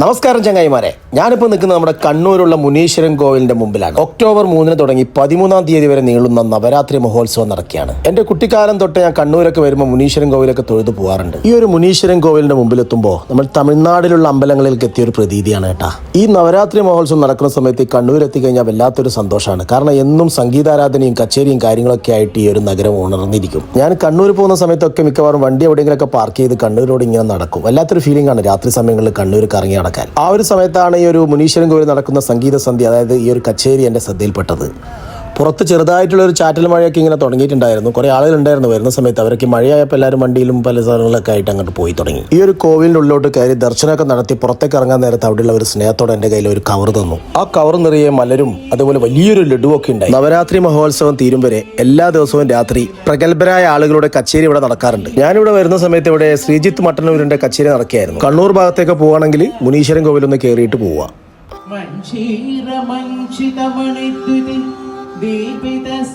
നമസ്കാരം ചങ്ങായിമാരെ. ഞാനിപ്പോൾ നിൽക്കുന്നത് നമ്മുടെ കണ്ണൂരുള്ള മുനീശ്വരൻ കോവിലിന്റെ മുമ്പിലാണ്. ഒക്ടോബർ മൂന്നിന് തുടങ്ങി പതിമൂന്നാം തീയതി വരെ നീളുന്ന നവരാത്രി മഹോത്സവം നടക്കുകയാണ്. എന്റെ കുട്ടിക്കാലം തൊട്ട് ഞാൻ കണ്ണൂരൊക്കെ വരുമ്പോൾ മുനീശ്വരൻ കോവിലൊക്കെ തൊഴുതു പോകാറുണ്ട് ഈ ഒരു മുനീശ്വരൻ കോവിലിന്റെ മുമ്പിലെത്തുമ്പോൾ നമ്മൾ തമിഴ്നാടിലുള്ള അമ്പലങ്ങളിലേക്ക് എത്തിയ ഒരു പ്രതീതിയാണ് കേട്ടാ. ഈ നവരാത്രി മഹോത്സവം നടക്കുന്ന സമയത്ത് ഈ കണ്ണൂർ എത്തിക്കഴിഞ്ഞാൽ വല്ലാത്തൊരു സന്തോഷമാണ്. കാരണം എന്നും സംഗീതാരാധനയും കച്ചേരിയും കാര്യങ്ങളൊക്കെ ആയിട്ട് ഈ ഒരു നഗരം ഉണർന്നിരിക്കും. ഞാൻ കണ്ണൂർ പോകുന്ന സമയത്തൊക്കെ മിക്കവാറും വണ്ടി എവിടെയെങ്കിലുമൊക്കെ പാർക്ക് ചെയ്ത് കണ്ണൂരോട് ഇങ്ങനെ നടക്കും. വല്ലാത്തൊരു ഫീലിംഗ് ആണ് രാത്രി സമയങ്ങളിൽ കണ്ണൂർ കറങ്ങി നടക്കാൻ. ആ ഒരു സമയത്താണ് ഈ ഒരു മുനീശ്വരൻ കോവിൽ നടക്കുന്ന സംഗീത സന്ധ്യ അതായത് ഈ ഒരു കച്ചേരി എന്റെ ശ്രദ്ധയിൽപ്പെട്ടത്. പുറത്ത് ചെറുതായിട്ടുള്ള ഒരു ചാറ്റൽ മഴയൊക്കെ ഇങ്ങനെ തുടങ്ങിയിട്ടുണ്ടായിരുന്നു. കുറേ ആളുകളുണ്ടായിരുന്നു വരുന്ന സമയത്ത്. അവരൊക്കെ മഴയായപ്പോൾ എല്ലാവരും വണ്ടിയിലും പല സ്ഥലങ്ങളിലൊക്കെ ആയിട്ട് അങ്ങോട്ട് പോയി തുടങ്ങി. ഈ ഒരു കോവിലിന്റെ ഉള്ളിലോട്ട് കയറി ദർശനമൊക്കെ നടത്തി പുറത്തേക്ക് ഇറങ്ങാൻ നേരത്ത് അവിടെയുള്ള ഒരു സ്നേഹത്തോടെ എന്റെ കയ്യിൽ ഒരു കവർ തന്നു. ആ കവർ നിറയെ മലരും അതുപോലെ വലിയൊരു ലഡുവൊക്കെ ഉണ്ടായി. നവരാത്രി മഹോത്സവം തീരും വരെ എല്ലാ ദിവസവും രാത്രി പ്രഗത്ഭരായ ആളുകളുടെ കച്ചേരി ഇവിടെ നടക്കാറുണ്ട്. ഞാനിവിടെ വരുന്ന സമയത്ത് ഇവിടെ ശ്രീജിത്ത് മട്ടന്നൂരിന്റെ കച്ചേരി നടക്കുകയായിരുന്നു. കണ്ണൂർ ഭാഗത്തേക്ക് പോവുകയാണെങ്കിൽ മുനീശ്വരൻ കോവിലൊന്ന് കയറിയിട്ട് പോവുക. Deep breath